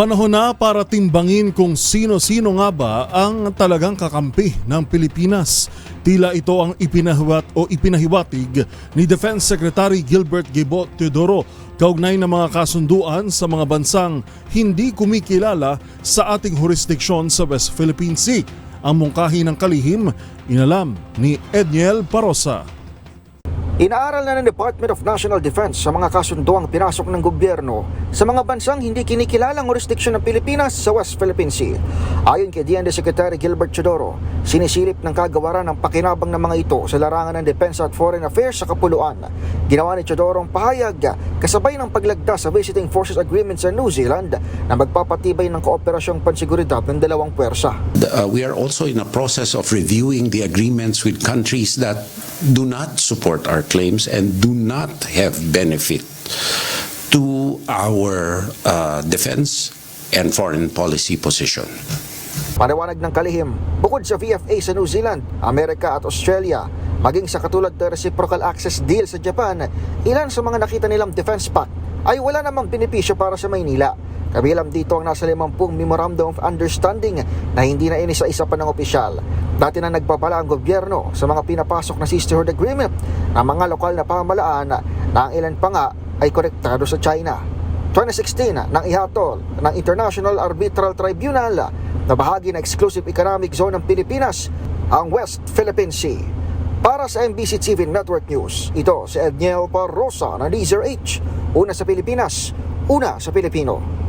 Panahon na para timbangin kung sino-sino nga ba ang talagang kakampi ng Pilipinas. Tila ito ang ipinahiwat o ipinahiwatig ni Defense Secretary Gilbert Gibot Teodoro kaugnay ng mga kasunduan sa mga bansang hindi kumikilala sa ating jurisdiksyon sa West Philippine Sea. Ang mungkahi ng kalihim, inalam ni Edniel Parosa. Inaaral na ng Department of National Defense sa mga kasunduang pinasok ng gobyerno sa mga bansang hindi kinikilalang jurisdiksyon ng Pilipinas sa West Philippine Sea. Ayon kay DND Secretary Gilbert Chodoro, sinisilip ng kagawaran ng pakinabang ng mga ito sa larangan ng Defense at Foreign Affairs sa Kapuluan. Ginawa ni Chodoro ang pahayag kasabay ng paglagda sa Visiting Forces Agreement sa New Zealand na magpapatibay ng kooperasyong pansiguridad ng dalawang puwersa. Uh, we are also in a process of reviewing the agreements with countries that do not support our claims and do not have benefit to our uh, defense and foreign policy position. Paliwanag ng kalihim, bukod sa VFA sa New Zealand, Amerika at Australia, maging sa katulad ng reciprocal access deal sa Japan, ilan sa mga nakita nilang defense pact ay wala namang benepisyo para sa Maynila. Kabilang dito ang nasa 50 Memorandum of Understanding na hindi na inisa-isa pa ng opisyal. Dati na nagpapala ang gobyerno sa mga pinapasok na sisterhood agreement ng mga lokal na pamalaan na ang ilan pa nga ay konektado sa China. 2016 nang ihatol ng International Arbitral Tribunal na bahagi ng Exclusive Economic Zone ng Pilipinas ang West Philippine Sea. Para sa MBC TV Network News, ito si Edniel Parrosa na Laser H. Una sa Pilipinas, una sa Pilipino.